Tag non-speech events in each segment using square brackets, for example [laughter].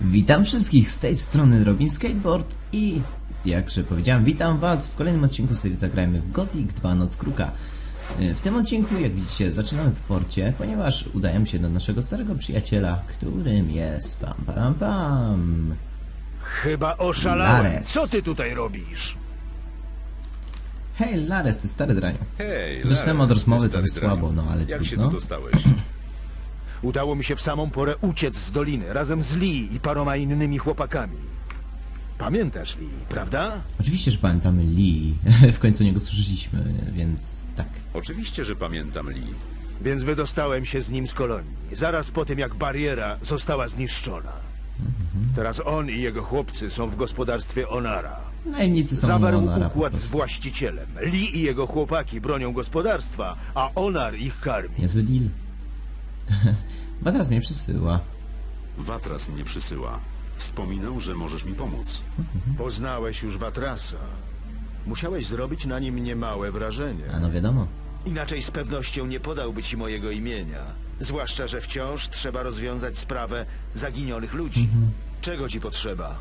Witam wszystkich z tej strony Robin Skateboard i jakże powiedziałem, witam was w kolejnym odcinku serii Zagrajmy w Gothic 2 Noc Kruka. Y, W tym odcinku, jak widzicie, zaczynamy w porcie, ponieważ udajemy się do naszego starego przyjaciela, którym jest pam pam pam. Chyba oszalałem. Lares. Co ty tutaj robisz? Hej Lares, ty stary draniu. Hej, Zaczynamy Larry, od rozmowy ty stary trochę słabo, no ale Jak się trudno. tu dostałeś? Udało mi się w samą porę uciec z doliny razem z Lee i paroma innymi chłopakami. Pamiętasz Lee, prawda? Oczywiście, że pamiętamy Lee, [laughs] w końcu niego słyszeliśmy, więc tak. Oczywiście, że pamiętam Lee. Więc wydostałem się z nim z kolonii, zaraz po tym jak bariera została zniszczona. Teraz on i jego chłopcy są w gospodarstwie Onara. Najemnicy są Zawarł Onara układ z właścicielem. Lee i jego chłopaki bronią gospodarstwa, a Onar ich karmi. Niezły deal. [laughs] Teraz mnie przysyła. Watras mnie przysyła. Wspominał, że możesz mi pomóc. Poznałeś już Watrasa. Musiałeś zrobić na nim niemałe wrażenie. A no wiadomo. Inaczej z pewnością nie podałby ci mojego imienia. Zwłaszcza, że wciąż trzeba rozwiązać sprawę zaginionych ludzi. Czego ci potrzeba?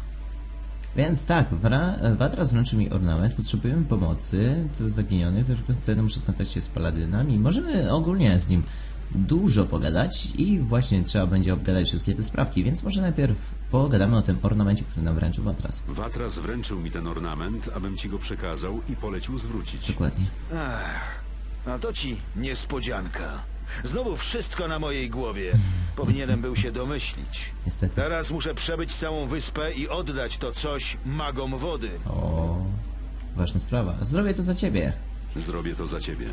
Więc tak, Wra- Watras wręczył mi ornament, potrzebujemy pomocy do zaginionych, chcę muszę spotkać się z paladynami. Możemy ogólnie z nim dużo pogadać i właśnie trzeba będzie obgadać wszystkie te sprawki, więc może najpierw pogadamy o tym ornamencie, który nam wręczył Watras. Watras wręczył mi ten ornament, abym ci go przekazał i polecił zwrócić. Dokładnie. A to ci niespodzianka. Znowu wszystko na mojej głowie. [laughs] Powinienem był się domyślić. Niestety. Teraz muszę przebyć całą wyspę i oddać to coś magom wody. O, ważna sprawa. Zrobię to za ciebie. Zrobię to za ciebie.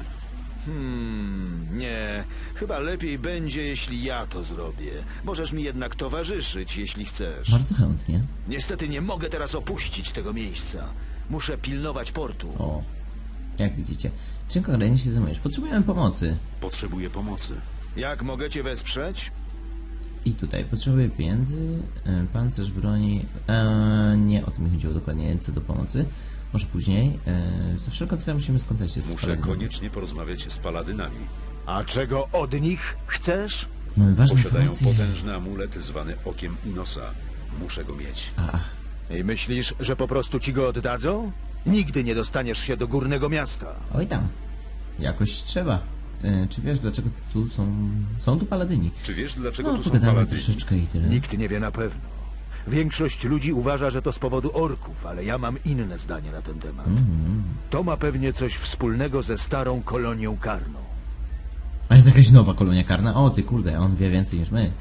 Nie, chyba lepiej będzie, jeśli ja to zrobię. Możesz mi jednak towarzyszyć, jeśli chcesz. Bardzo chętnie. Niestety nie mogę teraz opuścić tego miejsca. Muszę pilnować portu. O, jak widzicie. Czym konkretnie się zajmujesz? Potrzebujemy pomocy. Potrzebuję pomocy. Jak mogę cię wesprzeć? I tutaj potrzebuję pieniędzy, e, pancerz broni. E, nie o to mi chodziło dokładnie co do pomocy. Może później. E, za wszelką cenę musimy skontać się z Muszę paladynami. koniecznie porozmawiać z paladynami. A czego od nich chcesz? Mamy ważne Posiadają informacje. potężny amulet zwany Okiem Inosa. Muszę go mieć. Ach, I myślisz, że po prostu ci go oddadzą? Nigdy nie dostaniesz się do górnego miasta. oj tam. Jakoś trzeba. E, czy wiesz dlaczego tu są. Są tu paladyni? Czy wiesz, dlaczego No, tu są pogadamy paladyni? troszeczkę i tyle. Nikt nie wie na pewno. Większość ludzi uważa, że to z powodu orków, ale ja mam inne zdanie na ten temat. To ma pewnie coś wspólnego ze starą kolonią karną. A jest jakaś nowa kolonia karna? O ty kurde, on wie więcej niż my.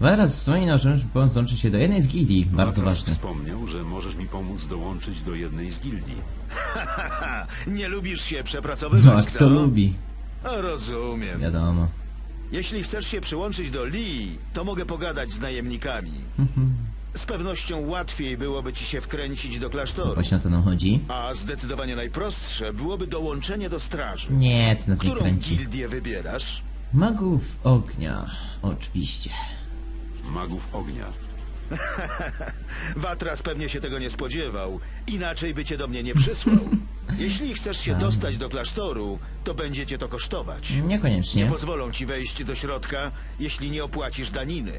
Zaraz swoimi narzędziami łączy się do jednej z gildii. Bardzo Watras ważne. wspomniał, że możesz mi pomóc dołączyć do jednej z gildii. Ha, [laughs] nie lubisz się No przepracowywać, a co? kto lubi? A, rozumiem. Wiadomo. Jeśli chcesz się przyłączyć do Lee, to mogę pogadać z najemnikami. Z pewnością łatwiej byłoby ci się wkręcić do klasztoru. Właśnie o to nam chodzi. A zdecydowanie najprostsze byłoby dołączenie do straży. Nie, ty nas nie Którą kręci. gildię wybierasz? Magów ognia. Oczywiście. Magów ognia. [laughs] Watras pewnie się tego nie spodziewał, inaczej by cię do mnie nie przysłał. [laughs] Jeśli chcesz się dostać do klasztoru, to będzie cię to kosztować. Nie Niekoniecznie. pozwolą ci wejść do środka, jeśli nie opłacisz daniny.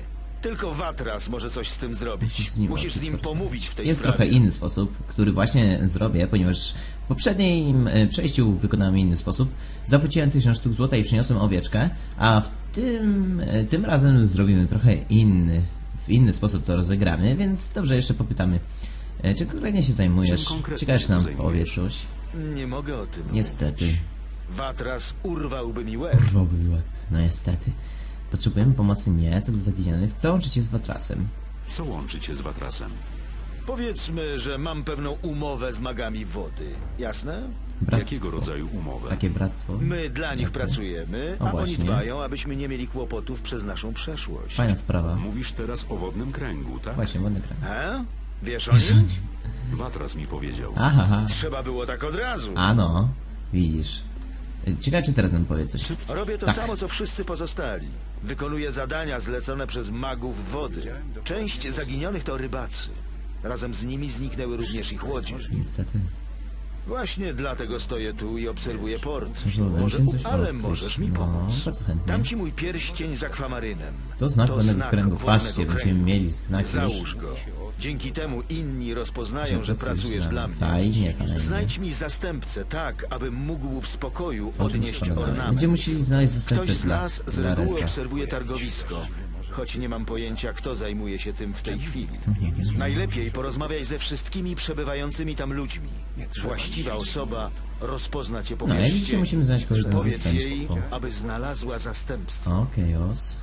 Tylko Watras może coś z tym zrobić. Z nim Musisz z nim pomówić w tej Jest sprawie. trochę inny sposób, który właśnie zrobię, ponieważ w poprzednim e, przejściu wykonałem inny sposób. Zapłaciłem 1000 sztuk złota i przyniosłem owieczkę, a w tym, e, tym razem zrobimy trochę inny, w inny sposób to rozegramy, więc dobrze, jeszcze popytamy. e, konkretnie się zajmujesz? Czym konkretnie Ciekawe, się czy nam zajmujesz? powie coś. Nie mogę o tym Niestety. mówić. Watras urwałby mi łeb. Urwałby mi łeb. No niestety. Potrzebujemy pomocy nie, co do zaginionych. Co łączyć się z Watrasem? Co łączy cię z Watrasem? Powiedzmy, że mam pewną umowę z magami wody. Jasne? Bractwo. Jakiego rodzaju umowę? Takie bractwo? My dla nich Jakie? pracujemy, O, a oni właśnie. dbają, abyśmy nie mieli kłopotów przez naszą przeszłość. Fajna sprawa. Mówisz teraz o wodnym kręgu, tak? Właśnie, ładny kraj. He? Wiesz o nim? Watras mi powiedział. Aha, aha. Trzeba było tak od razu. A no, widzisz. Ciekawe, czy teraz nam powie coś. Robię to Tak. samo, co wszyscy pozostali. Wykonuję zadania zlecone przez magów wody. Część zaginionych to rybacy. Razem z nimi zniknęły również ich łodzie. Niestety. Właśnie dlatego stoję tu i obserwuję port. Może Może, więcej coś ale odkryć. możesz mi No, pomóc. bardzo chętnie. Dam ci mój pierścień z akwamarynem. To znak wolnego kręgu. wolnego Patrzcie, kręgu. będziemy mieli znak już. Załóż go. Dzięki temu inni rozpoznają, że pracujesz pracujesz dla dla mnie. Fajnie, fajnie. Znajdź mi zastępcę tak, abym mógł w spokoju odnieść Będziemy ornament. musieli znaleźć zastępcę Ktoś z dla nas z reguły Laresa. obserwuje targowisko, choć nie mam pojęcia, kto zajmuje się tym w tej chwili. Najlepiej porozmawiaj ze wszystkimi przebywającymi tam ludźmi. Właściwa osoba rozpozna cię po No, jak widzicie, pierścieniu. musimy znaleźć kogoś na Powiedz jej, zastępstwo. aby znalazła zastępstwo. Okej, os.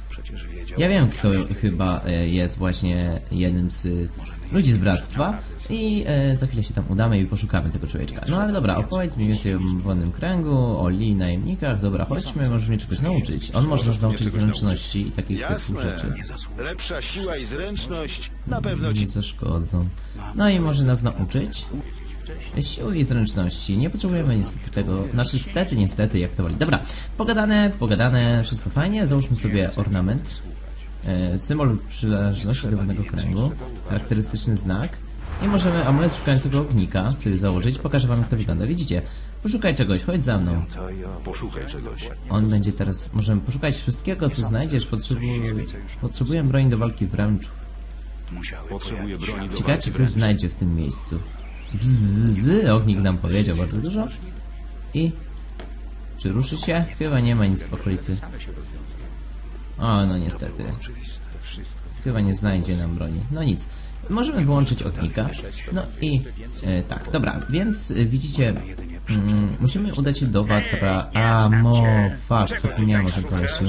Ja wiem, kto chyba e, jest właśnie jednym z ludzi z bractwa i e, za chwilę się tam udamy i poszukamy tego człowieczka. No ale dobra, opowiedz mniej więcej o wolnym kręgu, o Li najemnikach. Dobra, chodźmy, może mnie czegoś nauczyć. On może nas nauczyć zręczności i takich typów rzeczy. Lepsza siła i zręczność na pewno Nie ci... zaszkodzą. No i może nas nauczyć siły i zręczności. Nie potrzebujemy niestety tego, znaczy stety, niestety, jak to woli. Dobra, pogadane, pogadane, wszystko fajnie. Załóżmy sobie ornament. E, symbol przynależności do wolnego kręgu. Charakterystyczny znak. I możemy amulet szukającego ognika sobie założyć. Pokażę wam jak to wygląda. Widzicie? Poszukaj czegoś, chodź za mną. Poszukaj czegoś. On będzie teraz, możemy poszukać wszystkiego, co znajdziesz. Potrzebuję, potrzebuję broni do walki wręcz. Potrzebuję broni do Ciekawe, czy coś znajdzie w tym miejscu. Bzz, ognik nam powiedział bardzo dużo. I... Czy ruszy się? Chyba nie ma nic w okolicy. O, no niestety. Chyba nie znajdzie nam broni. No nic. Możemy wyłączyć ognika. No i... E, tak, dobra, więc e, widzicie... Mm, musimy udać się do Watra... A, mo... Fuck, zapomniałem o tym kolesiu.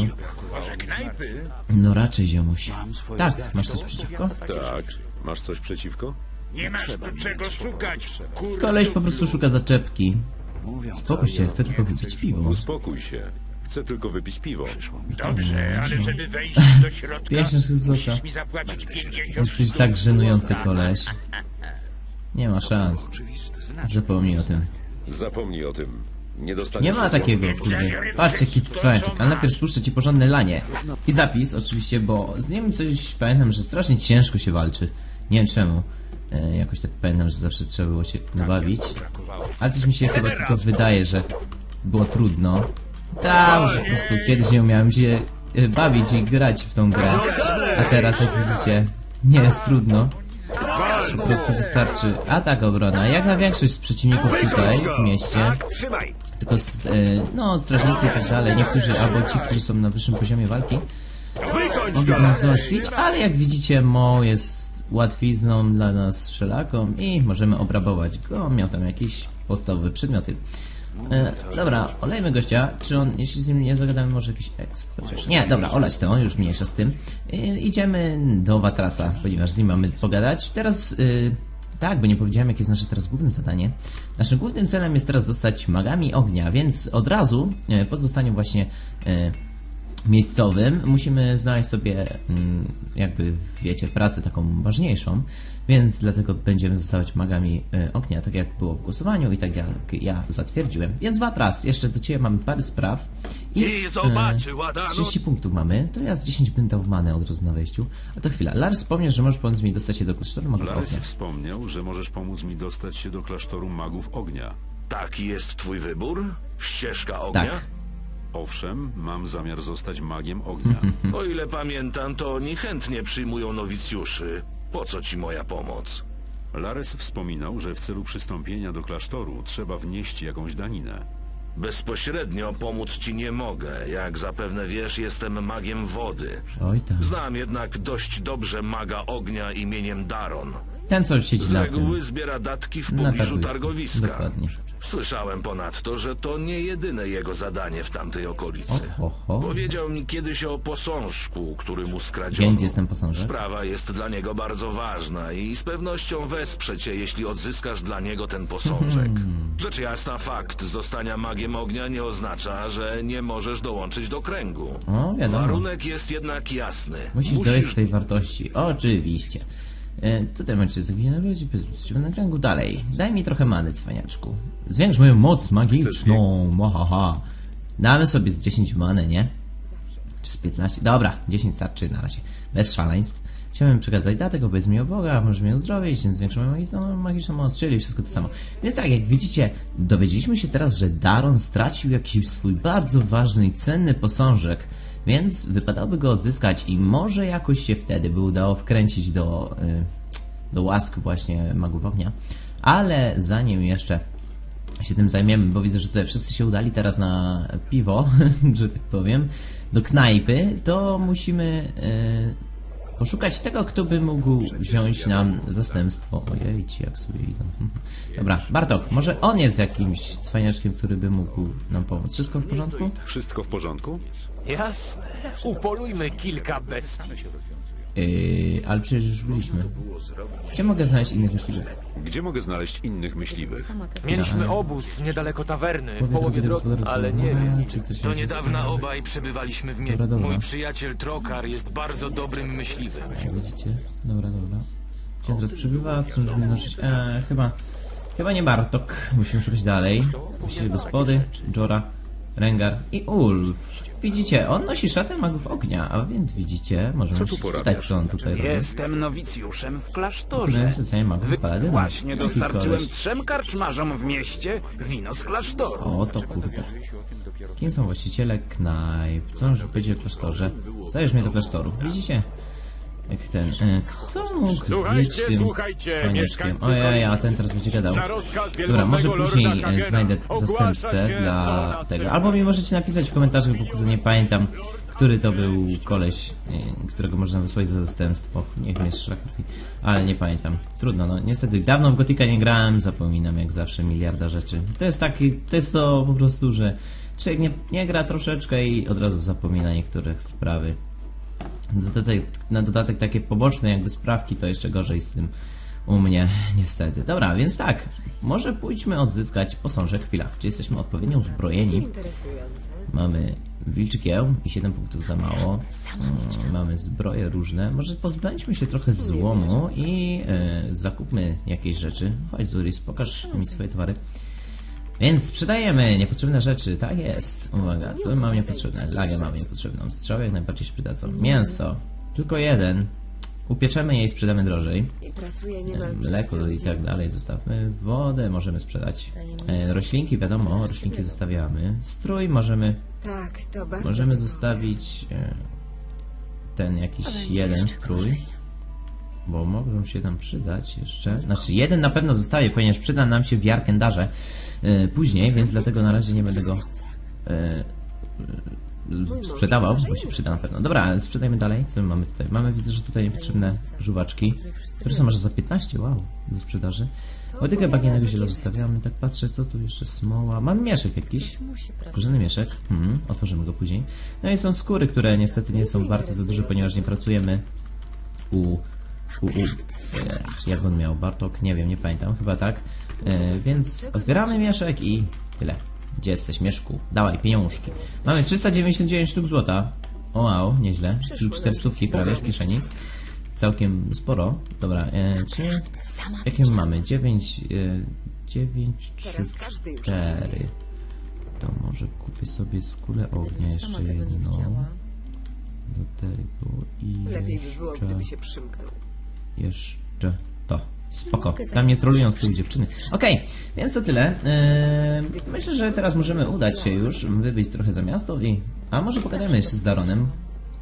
No raczej, ziomuś. Tak, masz coś przeciwko? Tak. Masz coś przeciwko? Nie masz tu czego szukać, kur... Koleś po prostu szuka zaczepki. Spokój się, chcę tylko wypić piwo. Uspokój się. Chcę tylko wypić piwo. Dobrze, ale żeby wejść do środka, 50 złota. musisz mi zapłacić 50 Jesteś sztuk tak żenujący złota. koleś. [laughs] Nie ma szans. Zapomnij o tym. Zapomnij o tym. Nie dostaniesz Nie ma takiego, kurde. Patrzcie, jaki cwaniaczek. Ale najpierw spuszczę ci porządne lanie. I zapis, oczywiście, bo z nim coś pamiętam, że strasznie ciężko się walczy. Nie wiem czemu. E, jakoś tak pamiętam, że zawsze trzeba było się nabawić. Ale coś mi się chyba tylko wydaje, że było trudno. Tam po prostu kiedyś nie umiałem się e, bawić i grać w tą grę. A teraz, jak widzicie, nie jest trudno. Po prostu wystarczy atak, obrona. Jak na większość z przeciwników tutaj w mieście. Tylko z, e, no, strażnicy i tak dalej. Niektórzy, albo ci, którzy są na wyższym poziomie walki, mogą nas załatwić, ale jak widzicie, Mo jest łatwizną dla nas wszelaką i możemy obrabować go. Miał tam jakieś podstawowe przedmioty. E, dobra, olejmy gościa. Czy on, jeśli z nim nie zagadamy, może jakiś exp chociaż. Nie, dobra, olać to, już mniejsza z tym. E, idziemy do Watrasa, ponieważ z nim mamy pogadać. Teraz, e, tak, bo nie powiedziałem, jakie jest nasze teraz główne zadanie. Naszym głównym celem jest teraz zostać magami ognia, więc od razu, e, po zostaniu właśnie e, miejscowym musimy znaleźć sobie mm, jakby wiecie pracę taką ważniejszą, więc dlatego będziemy zostawać magami e, ognia, tak jak było w głosowaniu i tak jak ja zatwierdziłem. Więc Watras, jeszcze do Ciebie mamy parę spraw i I zobaczy, e, Ładanu. 30 punktów mamy, to ja z 10 bym dał manę od razu na wejściu. A to chwila, Lars wspomniał, że możesz pomóc mi dostać się do klasztoru magów Larys ognia. wspomniał, że możesz pomóc mi dostać się do klasztoru magów ognia. Taki jest twój wybór? Ścieżka ognia? Tak. Owszem, mam zamiar zostać magiem ognia. [laughs] O ile pamiętam, to oni chętnie przyjmują nowicjuszy. Po co ci moja pomoc? Lares wspominał, że w celu przystąpienia do klasztoru trzeba wnieść jakąś daninę. Bezpośrednio pomóc ci nie mogę. Jak zapewne wiesz, jestem magiem wody. Oj tam. Znam jednak dość dobrze maga ognia imieniem Daron. Ten co siedzi Z na reguły tym. zbiera datki w Na pobliżu targowisku. targowiska. Dokładnie. Słyszałem ponadto, że to nie jedyne jego zadanie w tamtej okolicy. Powiedział mi kiedyś o posążku, który mu skradziono. Gdzie jest ten posążek? Sprawa jest dla niego bardzo ważna i z pewnością wesprze cię, jeśli odzyskasz dla niego ten posążek. Hmm. Rzecz jasna, fakt zostania magiem ognia nie oznacza, że nie możesz dołączyć do kręgu. O, wiadomo. Warunek jest jednak jasny. Musisz dojść swojej wartości. Oczywiście. E, tutaj macie zaginione ludzi, bezpieczeństwo kręgu. Dalej. Daj mi trochę many, cwaniaczku. Zwiększ moją moc magiczną. Mahaha. Damy sobie z 10 many, nie? Czy z 15? Dobra, 10 starczy na razie. Bez szaleństw. Chciałem przekazać datę, opowiedz mi o Boga, możesz mnie uzdrowić, zwiększymy magiczną, magiczną moc, czyli wszystko to samo. Więc tak, jak widzicie, dowiedzieliśmy się teraz, że Daron stracił jakiś swój bardzo ważny i cenny posążek, więc wypadałoby go odzyskać i może jakoś się wtedy by udało wkręcić do, y, do łask właśnie magów ognia. Ale zanim jeszcze się tym zajmiemy, bo widzę, że tutaj wszyscy się udali teraz na piwo, [laughs] że tak powiem, do knajpy, to musimy e, poszukać tego, kto by mógł wziąć nam zastępstwo. Ojej, ci jak sobie idą. Dobra, Bartok, może on jest jakimś cwaniaczkiem, który by mógł nam pomóc. Wszystko w porządku? Wszystko w porządku? Jasne. Upolujmy kilka bestii. Yy, ale przecież już byliśmy. Gdzie mogę znaleźć innych myśliwych? Gdzie mogę znaleźć innych myśliwych? Mieliśmy obóz niedaleko tawerny, w połowie drogi, ale nie wiem. czy ktoś Do będzie niedawna obaj przebywaliśmy w mieście. dobra. Mój przyjaciel Trokar jest bardzo dobrym myśliwym. Widzicie? Dobra, dobra. Gdzie teraz przebywa? Co możemy nosić? Eee, chyba... Chyba nie Bartok. Musimy szukać dalej. Właściwie gospody, Jora, Rengar i Ulf. Widzicie, on nosi szatę magów ognia, a więc widzicie, możemy się spytać, co on tutaj robi. Jestem nowicjuszem w No, klasztorze. magów Wy... Właśnie Jaki dostarczyłem trzem karczmarzom w mieście wino z klasztoru. O, to kurde. Kim są właściciele knajp? Co może być w klasztorze? Zajesz mnie do klasztoru. Widzicie? Jak ten... E, kto mógł Słuchajcie, zbić tym słuchajcie, cwaniaczkiem? mieszkańcy Ojej, a ten teraz będzie gadał. Na rozkaz Dobra, może później e, Kagena znajdę ogłasza zastępcę się, dla tego. Albo mi możecie napisać w komentarzach, bo kurde nie pamiętam, który to był koleś, e, którego można wysłać za zastępstwo. Niech mnie szlak trafi. Ale nie pamiętam. Trudno, no niestety dawno w Gotika nie grałem, zapominam jak zawsze miliarda rzeczy. To jest taki, to jest to po prostu, że człowiek nie, nie gra troszeczkę i od razu zapomina niektóre sprawy. Dodatek, na dodatek takie poboczne jakby sprawki to jeszcze gorzej z tym u mnie niestety. Dobra, więc tak, może pójdźmy odzyskać posążek chwila. Czy jesteśmy odpowiednio uzbrojeni? Mamy wilczy kieł i 7 punktów za mało. Mm, Mamy zbroje różne. Może pozbędźmy się trochę złomu i e, zakupmy jakieś rzeczy. Chodź Zuris, pokaż mi swoje towary. Więc sprzedajemy niepotrzebne rzeczy, tak jest. Uwaga, co my mamy niepotrzebne? Lagę mamy niepotrzebną. Strzały jak najbardziej się przydadzą. Mięso. Tylko jeden. Upieczemy je i sprzedamy drożej. Mleko i tak dalej zostawmy. Wodę możemy sprzedać. E, roślinki, wiadomo, roślinki zostawiamy. Strój możemy, Tak, to bardzo możemy zostawić e, ten jakiś jeden strój. Bo mogą się nam przydać jeszcze. Znaczy, jeden na pewno zostaje, ponieważ przyda nam się w Jarkendarze później, więc dlatego na razie nie będę go e, e, sprzedawał, bo się przyda na pewno. Dobra, ale sprzedajmy dalej. Co my mamy tutaj? Mamy, widzę, że tutaj niepotrzebne żuwaczki, które są aż za 15, wow, do sprzedaży. Łodykę bagienego ziela zostawiamy, tak patrzę, co tu jeszcze, smoła. Mamy mieszek jakiś, skórzany mieszek, mhm, otworzymy go później. No i są skóry, które niestety nie są warte za dużo, ponieważ nie pracujemy u... u, u e, jak on miał, Bartok? Nie wiem, nie pamiętam, chyba tak. E, więc otwieramy mieszek i tyle. Gdzie jesteś, mieszku? Dawaj, pieniążki. Mamy 399 sztuk złota. O wow, nieźle. Czyli 400 prawie w kieszeni. Całkiem sporo. Dobra, e, czy... Jakie my mamy? 9... E, 9, 3, Teraz każdy już 4. To może kupię sobie skórę ognia jeszcze jedną. Do tego i Lepiej by było, gdyby się przymknął. Jeszcze to. Spoko. Tam nie trolują z tyłu dziewczyny. Okej, więc to tyle. Eee, myślę, że teraz możemy udać się już, wybyć trochę za miasto i... A może pogadajmy jeszcze z Daronem?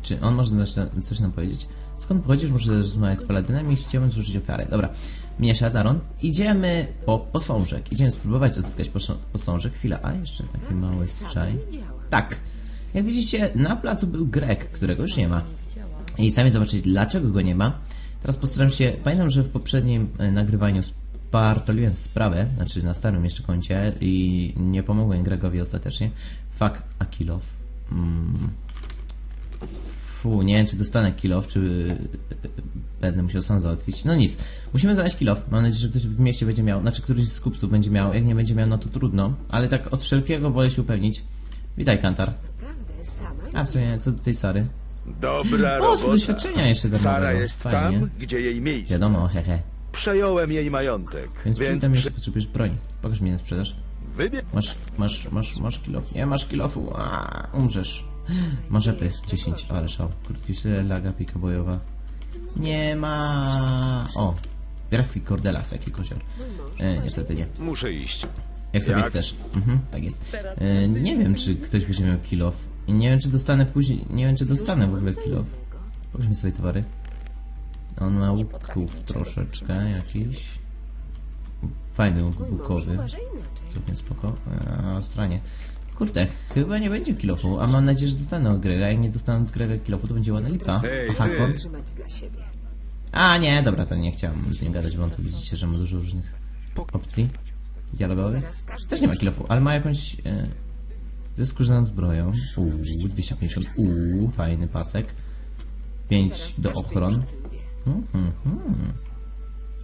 Czy on może coś, coś nam powiedzieć? Skąd pochodzisz? Może rozmawiać z Paladynem i chciałbym złożyć ofiarę. Dobra. Miesza, Daron. Idziemy po posążek. Idziemy spróbować odzyskać posążek. Chwila. A, jeszcze taki mały strzaj. Tak. Jak widzicie, na placu był Grek, którego już nie ma. I sami zobaczyć, dlaczego go nie ma. Teraz postaram się. Pamiętam, że w poprzednim e, nagrywaniu spartoliłem sprawę, znaczy na starym jeszcze koncie i nie pomogłem Gregowi ostatecznie. Fuck Akilow. Mm. Fu, nie wiem, czy dostanę kilof, czy e, będę musiał sam załatwić. No nic. Musimy znaleźć kilof. Mam nadzieję, że ktoś w mieście będzie miał, znaczy któryś z kupców będzie miał. Jak nie będzie miał, no to trudno. Ale tak od wszelkiego wolę się upewnić. Witaj, Kantar. A w sumie, co do tej Sary? Dobra O, robota. doświadczenia jeszcze darmowego. Sara jest Fajnie. tam, gdzie jej miejsce. Wiadomo, hehe. Przejąłem jej majątek, Więc, więc, więc jeszcze potrzebujesz broń. Pokaż mi na sprzedaż. wybierz. Masz, masz, masz, masz kilof. Nie masz kilofu. A, umrzesz. Masz epy 10, ale szał. Krótki tyle, laga, pika bojowa. Nie ma... O, piracki kordelas, jaki kozior. E, niestety nie. Muszę iść. Jak sobie Jak? chcesz. Mhm, tak jest. E, nie wiem, czy ktoś będzie miał kill off. I nie wiem, czy dostanę później... Nie wiem, czy dostanę w ogóle kill off. Pokaż mi sobie towary. On ma łuków troszeczkę jakiś. Fajny łuk łukowy. Całkiem spoko. A, stronie. Kurde, chyba nie będzie kilofu, a mam nadzieję, że dostanę od Grega. Jak nie dostanę od Grega kilofu, to będzie ładna lipa. Aha, siebie. A nie, dobra, to nie chciałem z nim gadać, bo on tu widzicie, że ma dużo różnych opcji dialogowych. Też nie ma kilofu, ale ma jakąś... E, ze skórzaną zbroją. Uuu, 250. Uuu, fajny pasek. 5 do ochron. Mhm, mhm.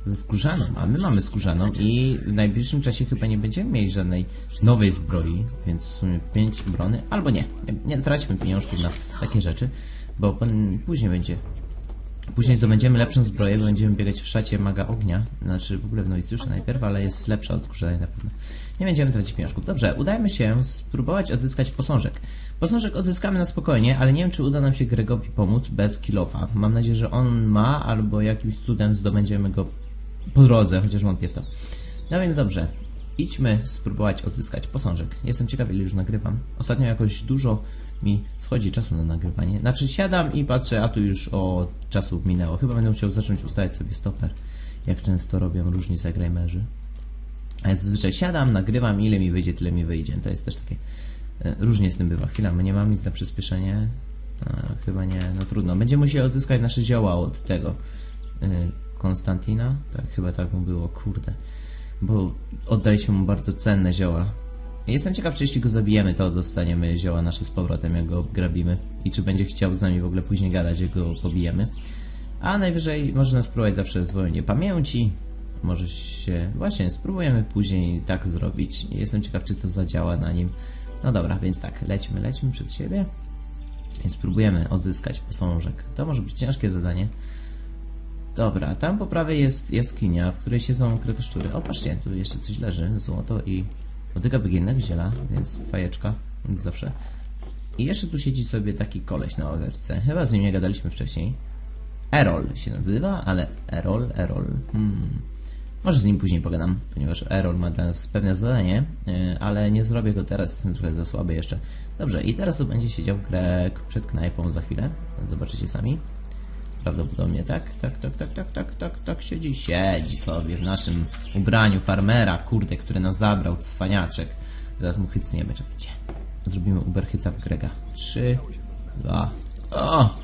Ze skórzaną, a my mamy skórzaną i w najbliższym czasie chyba nie będziemy mieli żadnej nowej zbroi, więc w sumie 5 brony, albo nie. Nie, traćmy pieniążków na takie rzeczy, bo później będzie Później zdobędziemy lepszą zbroję, bo będziemy biegać w szacie maga ognia. Znaczy w ogóle w nowicjuszu najpierw, ale jest lepsza od skórzanej na pewno. Nie będziemy tracić pieniążków. Dobrze, udajmy się spróbować odzyskać posążek. Posążek odzyskamy na spokojnie, ale nie wiem, czy uda nam się Gregowi pomóc bez kilofa. Mam nadzieję, że on ma, albo jakimś cudem zdobędziemy go po drodze, chociaż wątpię w to. No więc dobrze, idźmy spróbować odzyskać posążek. Jestem ciekaw, ile już nagrywam. Ostatnio jakoś dużo mi schodzi czasu na nagrywanie. Znaczy siadam i patrzę, a tu już o czasu minęło. Chyba będę musiał zacząć ustawiać sobie stoper, jak często robią różni zagrajmerzy. A ja zazwyczaj siadam, nagrywam, ile mi wyjdzie, tyle mi wyjdzie. To jest też takie... e, Różnie z tym bywa. Chwila, my nie mamy nic na przyspieszenie. E, chyba nie, no trudno. Będziemy musieli odzyskać nasze zioła od tego e, Konstantina. Tak, chyba tak mu było, kurde. Bo oddaliśmy mu bardzo cenne zioła. Jestem ciekaw, czy jeśli go zabijemy, to dostaniemy zioła nasze z powrotem, jak go grabimy. I czy będzie chciał z nami w ogóle później gadać, jak go pobijemy. A najwyżej można spróbować zawsze zwolnienie pamięci. Może się... Właśnie, spróbujemy później tak zrobić. Jestem ciekaw, czy to zadziała na nim. No dobra, więc tak, lećmy, lećmy przed siebie. I spróbujemy odzyskać posążek. To może być ciężkie zadanie. Dobra, tam po prawej jest jaskinia, w której siedzą kretoszczury. O, patrzcie, tu jeszcze coś leży, złoto i dotyka wygiennego ziela, więc fajeczka, jak zawsze. I jeszcze tu siedzi sobie taki koleś na owerce. Chyba z nim nie gadaliśmy wcześniej. Erol się nazywa, ale Erol, Erol. Hmm. Może z nim później pogadam, ponieważ Erol ma dla nas pewne zadanie, yy, ale nie zrobię go teraz, jestem trochę za słaby jeszcze. Dobrze, i teraz tu będzie siedział Greg przed knajpą za chwilę. Zobaczycie sami. Prawdopodobnie tak, tak, tak, tak, tak, tak, tak, tak siedzi, siedzi sobie w naszym ubraniu farmera, kurde, który nas zabrał, cwaniaczek. Zaraz mu hycniemy, czekajcie. Zrobimy Uber hyca w Grega. Trzy, dwa, o!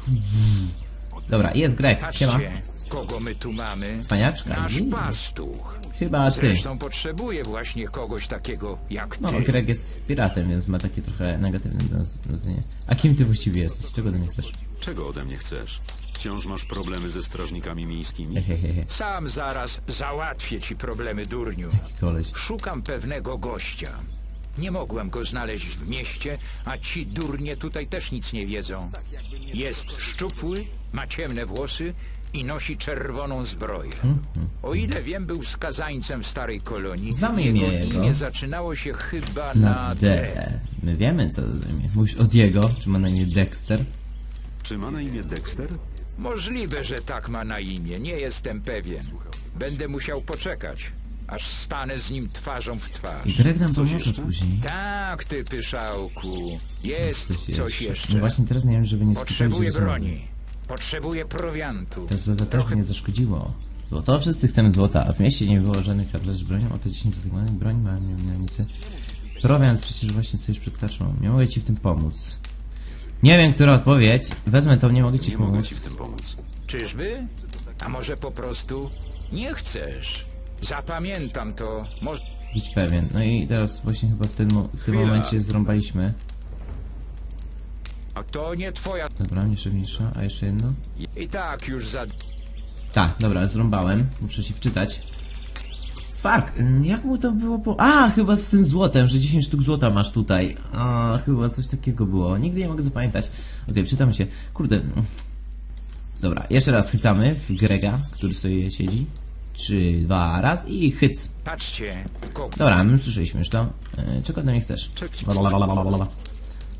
Dobra, jest Greg, siema. Kogo my tu mamy. Cwaniaczka, Nasz i- pastuch. Chyba ty. Zresztą potrzebuje właśnie kogoś takiego jak No, ty. Greg jest piratem, więc ma takie trochę negatywne naz- nazwienie. A kim ty właściwie jesteś? Czego ty nie chcesz? Czego ode mnie chcesz? Wciąż masz problemy ze strażnikami miejskimi? Sam zaraz załatwię ci problemy, durniu. koleś. Szukam pewnego gościa. Nie mogłem go znaleźć w mieście, a ci durnie tutaj też nic nie wiedzą. Jest szczupły, ma ciemne włosy i nosi czerwoną zbroję. O ile wiem, był skazańcem w starej kolonii. Znamy jego imię jego. imię zaczynało się chyba Na na D. D. My wiemy, co to za imię. Mówisz o Diego, czy ma na imię Dexter? Czy ma na imię Dexter? Możliwe, że tak ma na imię, nie jestem pewien. Będę musiał poczekać, aż stanę z nim twarzą w I twarz. Greg nam Coś pomoże jeszcze? później. Tak, ty pyszałku. Jest coś No jeszcze. właśnie teraz nie wiem, żeby nie Potrzebuję broni. Potrzebuję prowiantu. To złoto też by nie zaszkodziło. Złoto, wszyscy chcemy złota, a w mieście nie było żadnych handlarzy bronią, oto 10 złotych mamy broń, mamy mianowicie. Prowiant, przecież właśnie stoisz przed karczmą. Nie mogę ci w tym pomóc. Nie wiem, która odpowiedź. Wezmę to, nie mogę ci Nie mogę pomóc. ci w tym pomóc. Czyżby? A może po prostu nie chcesz? Zapamiętam to. Może... Być pewien. No i teraz właśnie chyba w tym, mo- w tym Chwila. momencie zrąbaliśmy. A to nie twoja... Dobra, mniejsza, mniejsza. A jeszcze jedno? I tak już za... Tak, dobra, zrąbałem. Muszę się wczytać. Fuck, jak mu to było po... A, chyba z tym złotem, że 10 sztuk złota masz tutaj. A, chyba coś takiego było. Nigdy nie mogę zapamiętać. Okej, wczytam się. Kurde. Dobra, jeszcze raz chycamy w Grega, który sobie siedzi. Trzy, dwa, raz i hyc. Patrzcie. Dobra, my słyszeliśmy już to. E, czego ode mnie chcesz?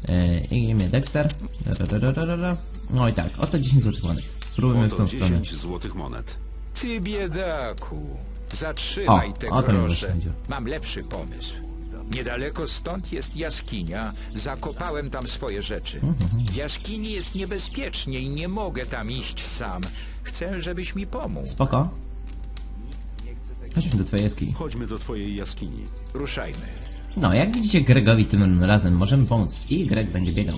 E, I imię Dexter. No i tak, oto 10 złotych monet. Spróbujmy w tą stronę. 10 złotych monet. Ty biedaku, zatrzymaj O, te o grosze. Mam lepszy pomysł. Niedaleko stąd jest jaskinia. Zakopałem tam swoje rzeczy. Mhm, W jaskini jest niebezpiecznie i nie mogę tam iść sam. Chcę, żebyś mi pomógł. Spoko. Chodźmy do twojej jaskini. Chodźmy do twojej jaskini. Ruszajmy. No, jak widzicie, Gregowi tym razem możemy pomóc i Greg będzie biegał.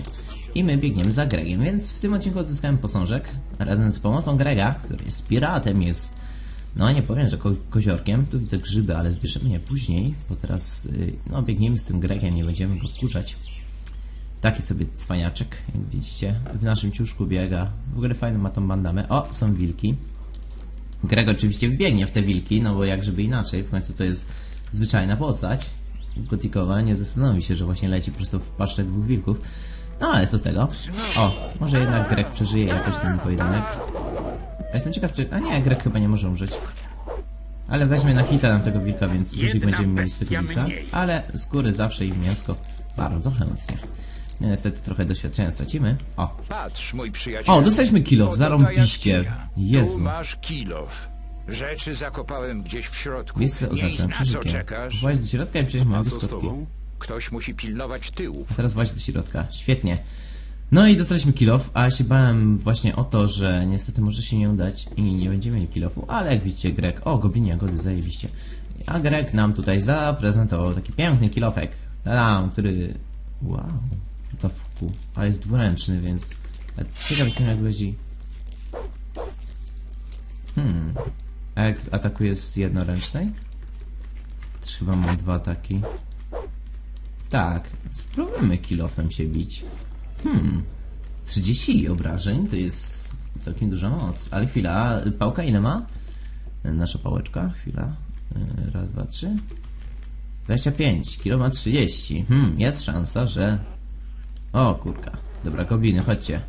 I my biegniemy za Gregiem, więc w tym odcinku odzyskałem posążek razem z pomocą Grega, który jest piratem, jest, no nie powiem, że ko koziorkiem. Tu widzę grzyby, ale zbierzemy je później, bo teraz, y, no biegniemy z tym Gregiem, nie będziemy go wkurzać. Taki sobie cwaniaczek, jak widzicie, w naszym ciuszku biega. W ogóle fajną ma tą bandamę. O, są wilki. Greg oczywiście wbiegnie w te wilki, no bo jak żeby inaczej, w końcu to jest zwyczajna postać gotikowa, nie zastanowi się, że właśnie leci prosto w paszczę dwóch wilków. No ale co z tego? O, może jednak Greg przeżyje jakoś ten pojedynek. Ja jestem ciekaw, czy... A nie, Greg chyba nie może umrzeć. Ale weźmie na hita nam tego wilka, więc guzik będziemy mieli z tego wilka. Ale skóry zawsze i mięsko bardzo chętnie. No, Niestety trochę doświadczenia stracimy. O, Patrz, mój przyjacielu. o, dostaliśmy ta zarąbiście. jaskinia. Tu Jezu. masz kilof. Rzeczy zakopałem gdzieś w środku. Miejsce Nie oznaczone czekasz? Właź do środka i A z skutki. tobą? Ktoś musi pilnować tyłów. Teraz właśnie do środka. Świetnie. No i dostaliśmy kilof, a się bałem właśnie o to, że niestety może się nie udać i nie będziemy mieli kilofu, ale jak widzicie Greg, o goblinie jagody zajebiście. A Greg nam tutaj zaprezentował taki piękny kilofek, tam, który, wow, to wku, a jest dwuręczny, więc ciekaw jestem jak będzie. Hmm, a jak atakuje z jednoręcznej? Też chyba mam dwa ataki. Tak, spróbujmy kilofem się bić. Hmm, 30 obrażeń to jest całkiem duża moc. Ale chwila, pałka ile ma? Nasza pałeczka, chwila. Yy, Raz, dwa, trzy. 25, kilo ma 30. Hmm, jest szansa, że... O, kurka. Dobra, gobliny, chodźcie.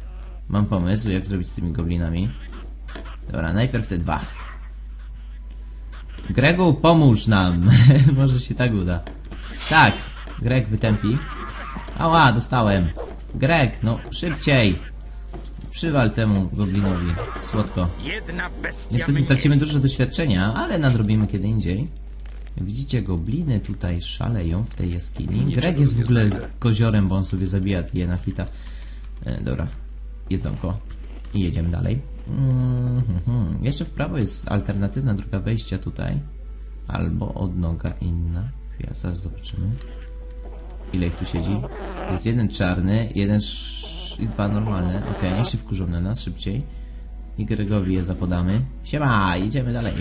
Mam pomysł, jak zrobić z tymi goblinami. Dobra, najpierw te dwa. Gregu, pomóż nam. [laughs] Może się tak uda. Tak, Greg wytępi. Ała, dostałem. Greg, no szybciej. Przywal temu goblinowi. Słodko. Niestety stracimy dużo doświadczenia, ale nadrobimy kiedy indziej. Jak widzicie, gobliny tutaj szaleją w tej jaskini. Greg jest w ogóle koziorem, bo on sobie zabija je na hita. E, dobra, jedzonko. I jedziemy dalej. Mm, hmm. Jeszcze w prawo jest alternatywna droga wejścia tutaj. Albo odnoga inna. Chwila, zaraz zobaczymy. Ile ich tu siedzi? Jest jeden czarny, jeden i dwa normalne. Okej, niech się wkurzą na nas szybciej. I Gregowi je zapodamy. Siema, idziemy dalej.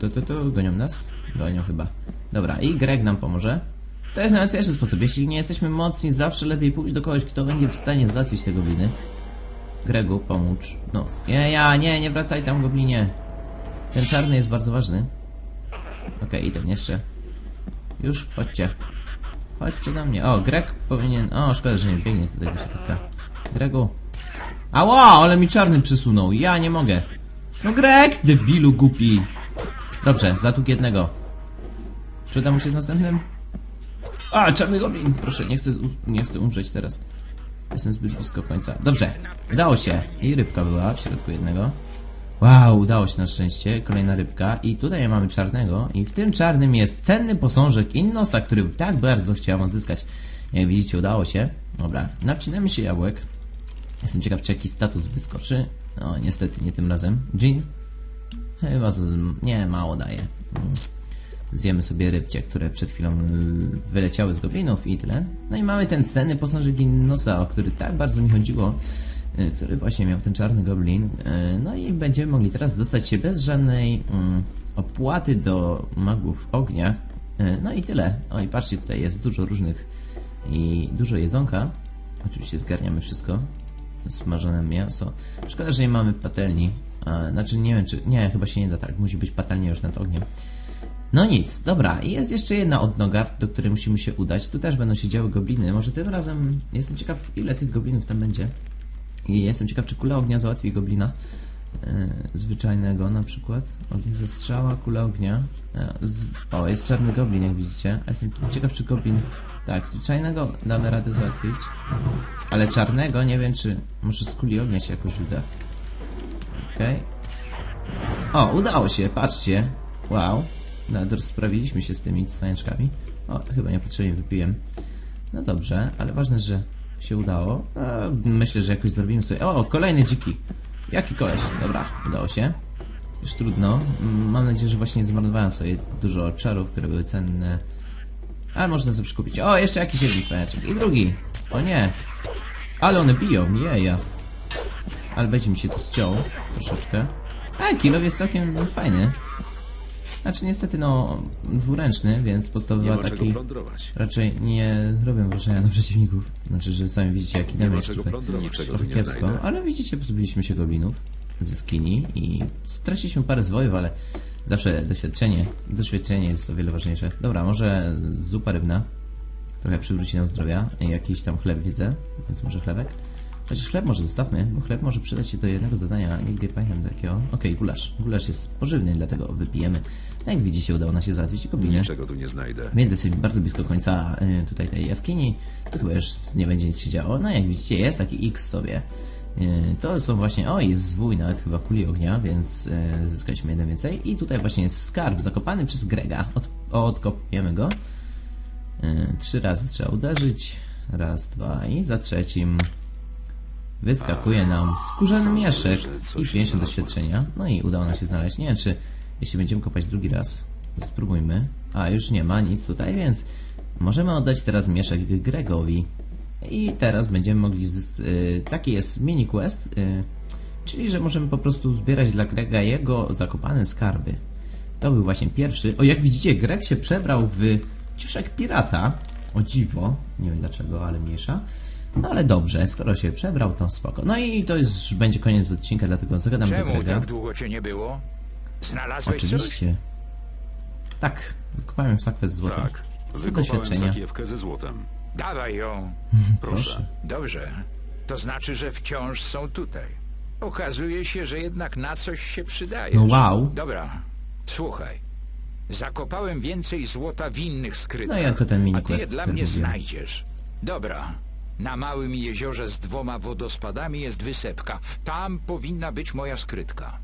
Tu, tu, tu, gonią nas? Gonią chyba. Dobra, i Greg nam pomoże. To jest najłatwiejszy sposób. Jeśli nie jesteśmy mocni, zawsze lepiej pójść do kogoś, kto będzie w stanie załatwić te gobliny. Gregu, pomóż. No, nie, ja, nie, nie wracaj tam, goblinie. Ten czarny jest bardzo ważny. Okej, i ten jeszcze. Już, chodźcie. Chodźcie do mnie. O, Greg powinien... O, szkoda, że nie biegnie tutaj do środka. Gregu. Ała, ale mi czarny przysunął. Ja nie mogę. No Greg, debilu głupi. Dobrze, zatłuk jednego. Czy uda mu się z następnym? A, czarny goblin. Proszę, nie chcę, nie chcę umrzeć teraz. Jestem zbyt blisko końca. Dobrze, udało się. I rybka była w środku jednego. Wow, udało się na szczęście. Kolejna rybka. I tutaj mamy czarnego. I w tym czarnym jest cenny posążek Innosa, który tak bardzo chciałem odzyskać. Jak widzicie, udało się. Dobra, nawcinamy się jabłek. Jestem ciekaw, czy jakiś status wyskoczy. No, niestety nie tym razem. Jean? Chyba z... nie, mało daje. Zjemy sobie rybcie, które przed chwilą y, wyleciały z goblinów i tyle. No i mamy ten cenny posążek Innosa, o który tak bardzo mi chodziło, który właśnie miał ten czarny goblin. Y, No i będziemy mogli teraz dostać się bez żadnej mm, opłaty do magów ognia. Y, No i tyle. O i patrzcie, tutaj jest dużo różnych i dużo jedzonka. Oczywiście zgarniamy wszystko. Smażone mięso. Szkoda, że nie mamy patelni. Znaczy nie wiem czy... Nie, chyba się nie da tak. Musi być patelnia już nad ogniem. No nic, dobra. I jest jeszcze jedna odnoga, do której musimy się udać. Tu też będą się działy gobliny. Może tym razem... Jestem ciekaw, ile tych goblinów tam będzie. I jestem ciekaw, czy kula ognia załatwi goblina. E, zwyczajnego na przykład. Ogień ze strzała, kula ognia. E, z... O, jest czarny goblin, jak widzicie. A jestem ciekaw, czy goblin... Tak, zwyczajnego damy radę załatwić. Ale czarnego nie wiem, czy może z kuli ognia się jakoś uda. Okej. O, udało się, patrzcie. Wow. Nawet sprawiliśmy się z tymi cwaniaczkami. O, chyba niepotrzebnie wypiłem. No dobrze, ale ważne, że się udało. A, myślę, że jakoś zrobimy sobie... O, kolejny dziki. Jaki koleś? Dobra, udało się. Już trudno. Mm, Mam nadzieję, że właśnie zmarnowałem sobie dużo czarów, które były cenne. Ale można sobie przekupić. O, jeszcze jakiś jeden cwaniaczek. I drugi. O nie. Ale one biją, jeja. Ale będzie mi się tu ściął troszeczkę. A, kilow jest całkiem fajny. Znaczy niestety no dwuręczny, więc podstawowe Nie ataki raczej nie robią wrażenia na przeciwników. Znaczy, że sami widzicie jaki damage tutaj. Trochę kiepsko, znajdę. ale widzicie, pozbyliśmy się goblinów ze skini i straciliśmy parę zwojów, ale zawsze doświadczenie, doświadczenie jest o wiele ważniejsze. Dobra, może zupa rybna. Trochę przywróci nam zdrowia. Jakiś tam chleb widzę, więc może chlebek. Chociaż chleb może zostawmy, bo chleb może przydać się do jednego zadania, nigdy pamiętam do jakiego. Okej, gulasz. Gulasz jest pożywny, dlatego wypijemy. No jak widzicie, udało nam się załatwić gobliny. Niczego tu nie znajdę. Więc jesteśmy bardzo blisko końca y, tutaj tej jaskini. Tu chyba już nie będzie nic się działo. No jak widzicie, jest taki X sobie. Y, To są właśnie, o jest zwój nawet chyba kuli ognia, więc y, zyskaliśmy jeden więcej. I tutaj właśnie jest skarb zakopany przez Grega. Od, odkopujemy go. Y, Trzy razy trzeba uderzyć. Raz, dwa i za trzecim wyskakuje nam skórzany mieszek i 50 znalazłem. doświadczenia. No i udało nam się znaleźć. Nie wiem, czy jeśli będziemy kopać drugi raz, spróbujmy. A, już nie ma nic tutaj, więc możemy oddać teraz mieszek Gregowi. I teraz będziemy mogli... Z, y, taki jest mini quest, y, czyli że możemy po prostu zbierać dla Grega jego zakopane skarby. To był właśnie pierwszy. O, jak widzicie, Greg się przebrał w ciuszek pirata. O dziwo. Nie wiem dlaczego, ale mniejsza. No ale dobrze, skoro się przebrał, to spoko. No i to już będzie koniec odcinka, dlatego zagadam do Czemu Grega. tak długo cię nie było? Znalazłeś coś? Oczywiście. Tak, wykopałem sakwę z złotem. Tak. Wykopałem sakiewkę ze złotem. Dawaj ją. [laughs] Proszę. Dobrze. To znaczy, że wciąż są tutaj. Okazuje się, że jednak na coś się przydajesz. No wow. Dobra, słuchaj. Zakopałem więcej złota w innych skrytkach, No i jako ten mini a ty je dla mnie mówiłem. znajdziesz. Dobra. Na małym jeziorze z dwoma wodospadami jest wysepka. Tam powinna być moja skrytka.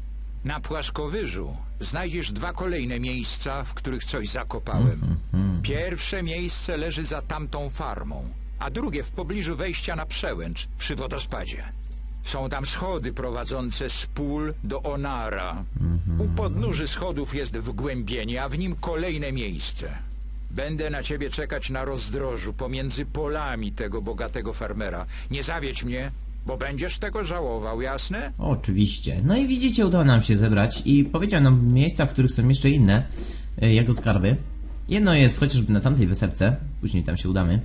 Na płaskowyżu znajdziesz dwa kolejne miejsca, w których coś zakopałem. Mhm, Pierwsze miejsce leży za tamtą farmą, a drugie w pobliżu wejścia na przełęcz przy wodospadzie. Są tam schody prowadzące z pól do Onara. U podnóży schodów jest wgłębienie, a w nim kolejne miejsce. Będę na ciebie czekać na rozdrożu pomiędzy polami tego bogatego farmera. Nie zawiedź mnie, bo będziesz tego żałował, jasne? Oczywiście. No i widzicie, udało nam się zebrać i powiedział nam miejsca, w których są jeszcze inne e, jego skarby. Jedno jest chociażby na tamtej wysepce, później tam się udamy.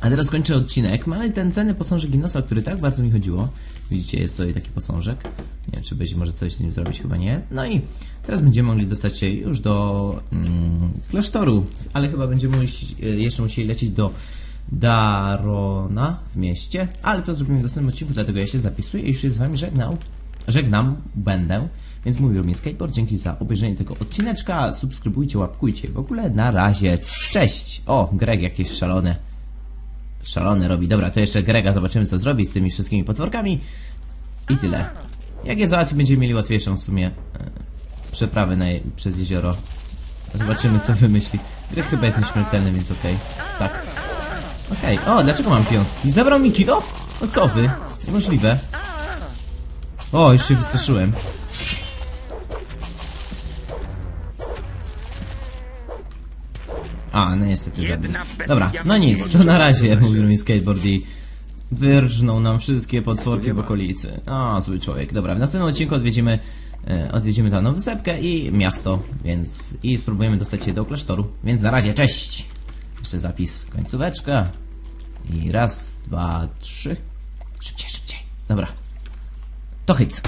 A teraz kończę odcinek. Mamy ten cenny posążek Inosa, o który tak bardzo mi chodziło. Widzicie, jest sobie taki posążek. Nie wiem, czy będzie może coś z nim zrobić, chyba nie. No i teraz będziemy mogli dostać się już do mm, klasztoru, ale chyba będziemy musi, e, jeszcze musieli lecieć do Darona w mieście, ale to zrobimy w następnym odcinku, dlatego ja się zapisuję i już się z wami żegnał. Żegnam, będę. Więc mówił mi Skateboard, dzięki za obejrzenie tego odcineczka, subskrybujcie, łapkujcie. W ogóle na razie, cześć! O, Greg jakieś szalone. Szalone robi. Dobra, to jeszcze Grega zobaczymy co zrobi z tymi wszystkimi potworkami. I tyle. Jak je załatwi, będziemy mieli łatwiejszą w sumie e, przeprawę na, je- przez jezioro. Zobaczymy co wymyśli. Greg chyba jest nieśmiertelny, więc okej. Tak. Okej, o, dlaczego mam piąstki? Zabrał mi kilo? No co wy? Niemożliwe. O, już się wystraszyłem. A, no niestety zabił. Dobra, no nic, to na razie, mówił mi skateboard i wyrżnął nam wszystkie potworki w okolicy. A, zły człowiek. Dobra, w następnym odcinku odwiedzimy, e, odwiedzimy tą wysepkę i miasto, więc i spróbujemy dostać się do klasztoru. Więc na razie, cześć! Jeszcze zapis, końcóweczka. I raz, dwa, trzy. Szybciej, szybciej. Dobra. To hyc.